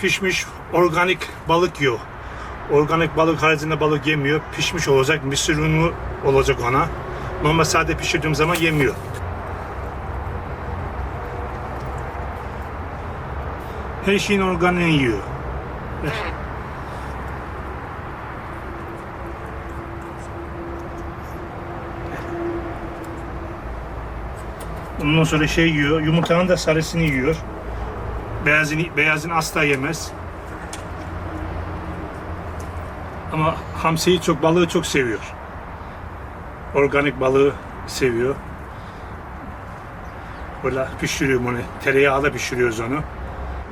pişmiş organik balık yiyor. Organik balık haricinde balık yemiyor. Pişmiş olacak, mısır unu olacak ona. Normal sade pişirdiğim zaman yemiyor. Her şeyin organiğini yiyor. Ondan sonra şey yiyor, yumurtanın da sarısını yiyor. Beyazını, beyazını asla yemez. Ama hamsiyi çok, balığı çok seviyor. Organik balığı seviyor. Böyle pişiriyorum onu. Tereyağıyla pişiriyoruz onu.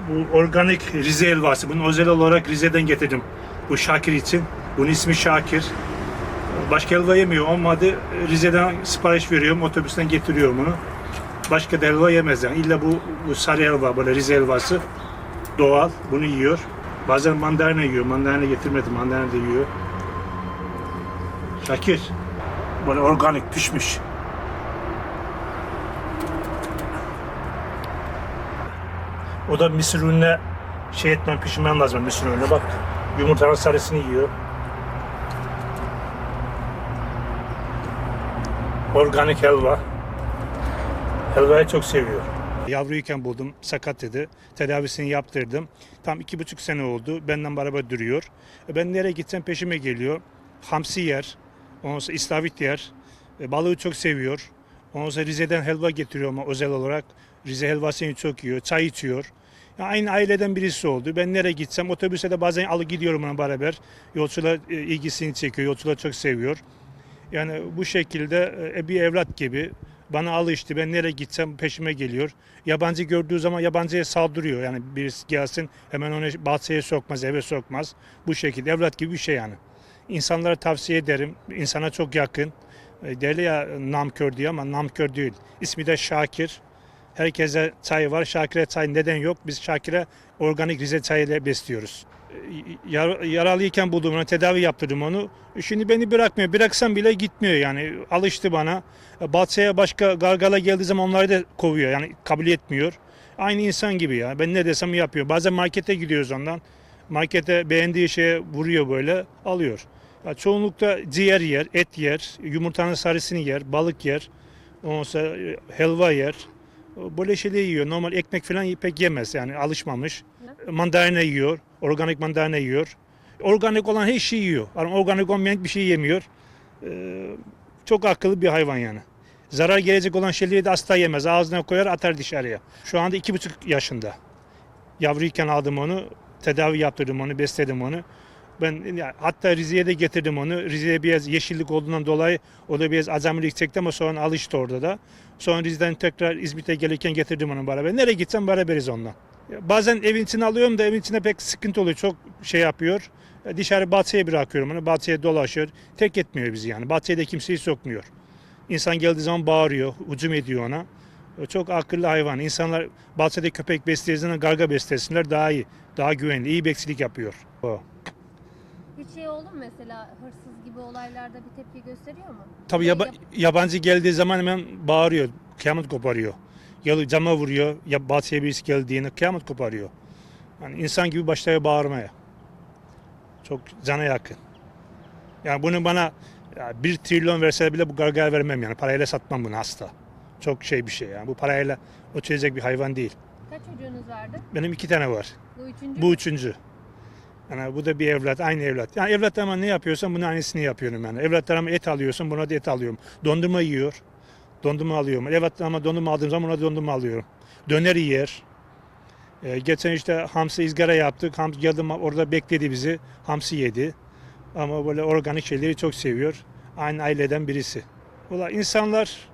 Bu organik Rize helvası. Bunu özel olarak Rize'den getirdim. Bu Şakir için. Bunun ismi Şakir. Başka helva yemiyor. Olmadı Rize'den sipariş veriyorum. Otobüsten getiriyorum onu. Başka da helva yemez yani. İlla bu, bu sarı helva, böyle Rize helvası doğal. Bunu yiyor. Bazen mandalina yiyor. Mandalina getirmedim. Mandalina da yiyor. Şakir. Böyle organik pişmiş. O da mısır ününe şey etmen, pişirmen lazım mısır ününe. Bak yumurtanın sarısını yiyor. Organik helva. Helvayı çok seviyor. Yavruyken buldum, sakat dedi. Tedavisini yaptırdım. Tam iki buçuk sene oldu. Benden beraber duruyor. E Ben nereye gitsem peşime geliyor. Hamsi yer, ondan sonra istavrit yer. E, Balığı çok seviyor. Ondan sonra Rize'den helva getiriyor ama özel olarak. Rize helvasını çok yiyor, çay içiyor. Ya aynı aileden birisi oldu. Ben nereye gitsem otobüse de bazen alıp gidiyorum ona beraber. Yolcular e, ilgisini çekiyor, yolcular çok seviyor. Yani bu şekilde bir evlat gibi bana alıştı. Ben nereye gitsem peşime geliyor. Yabancı gördüğü zaman yabancıya saldırıyor. Yani birisi gelsin hemen onu bahçeye sokmaz, eve sokmaz. Bu şekilde evlat gibi bir şey yani. İnsanlara tavsiye ederim. İnsana çok yakın. E, Derler ya namkör diye ama namkör değil. İsmi de Şakir. Herkese çay var. Şakir'e çay neden yok? Biz Şakir'e organik Rize çayıyla besliyoruz. E, Yar, yaralıyken buldum onu, tedavi yaptırdım onu. E, Şimdi beni bırakmıyor. Bıraksam bile gitmiyor yani. Alıştı bana. E, Bahçeye başka gargala geldiği zaman onları da kovuyor. Yani kabul etmiyor. Aynı insan gibi ya. Ben ne desem yapıyor. Bazen markete gidiyoruz ondan. Markete beğendiği şeye vuruyor böyle, alıyor. Ya çoğunlukta ciğer yer, et yer, yumurtanın sarısını yer, balık yer, ondan helva yer. Böyle şeyleri yiyor. Normal ekmek falan pek yemez yani alışmamış. Mandalina yiyor, organik mandalina yiyor. Organik olan her şeyi yiyor. Yani organik olmayan bir şey yemiyor. Ee, çok akıllı bir hayvan yani. Zarar gelecek olan şeyleri de asla yemez. Ağzına koyar atar dışarıya. Şu anda iki buçuk yaşında. Yavruyken aldım onu. Tedavi yaptırdım onu, besledim onu. Ben hatta Rize'ye de getirdim onu. Rize'ye biraz yeşillik olduğundan dolayı o da biraz azamilik çekti ama sonra alıştı orada da. Sonra Rize'den tekrar İzmit'e gelirken getirdim onu beraber. Nereye gitsem beraberiz onunla. Bazen evin içine alıyorum da evin içinde pek sıkıntı oluyor. Çok şey yapıyor. Ya, Dışarı bahçeye bırakıyorum onu. Bahçeye dolaşıyor. Tek etmiyor bizi yani. Bahçeye de kimseyi sokmuyor. İnsan geldiği zaman bağırıyor, hücum ediyor ona. O Çok akıllı hayvan. İnsanlar bahçede köpek beslediğinden garga beslesinler daha iyi. Daha güvenli. iyi bekçilik yapıyor. O. Hiç şey oldu mu mesela hırsız gibi olaylarda bir tepki gösteriyor mu? Tabii yaba- yabancı geldiği zaman hemen bağırıyor. Kıyamet koparıyor. Ya cama vuruyor. Ya bahçeye birisi geldiğinde kıyamet koparıyor. Yani insan gibi başlıyor bağırmaya. Çok cana yakın. Yani bunu bana ya bir trilyon verse bile bu gargaya vermem yani. Parayla satmam bunu asla. Çok şey bir şey yani. Bu parayla ölçülecek bir hayvan değil. Kaç çocuğunuz vardı? Benim iki tane var. Bu üçüncü. Bu üçüncü. Yani bu da bir evlat, aynı evlat. Yani evlatlarıma ne yapıyorsam bunun aynısını yapıyorum yani. Evlatlarıma et alıyorsun, buna da et alıyorum. Dondurma yiyor, dondurma alıyorum. Evlatlarıma dondurma aldığım zaman ona dondurma alıyorum. Döner yer. Ee, geçen işte hamsi izgara yaptık. Hamsi geldi orada bekledi bizi. Hamsi yedi. Ama böyle organik şeyleri çok seviyor. Aynı aileden birisi. Valla insanlar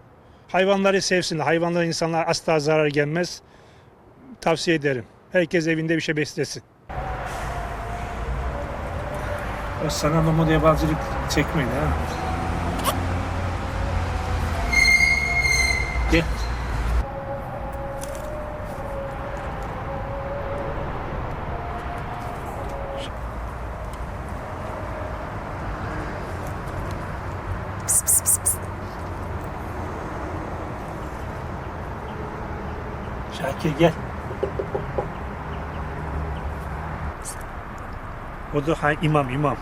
hayvanları sevsinler. Hayvanlara insanlar asla zarar gelmez. Tavsiye ederim. Herkes evinde bir şey beslesin. Sana mama yabancılık çekmeyin ha. Gel. Şakir gel. O da ha, imam imam.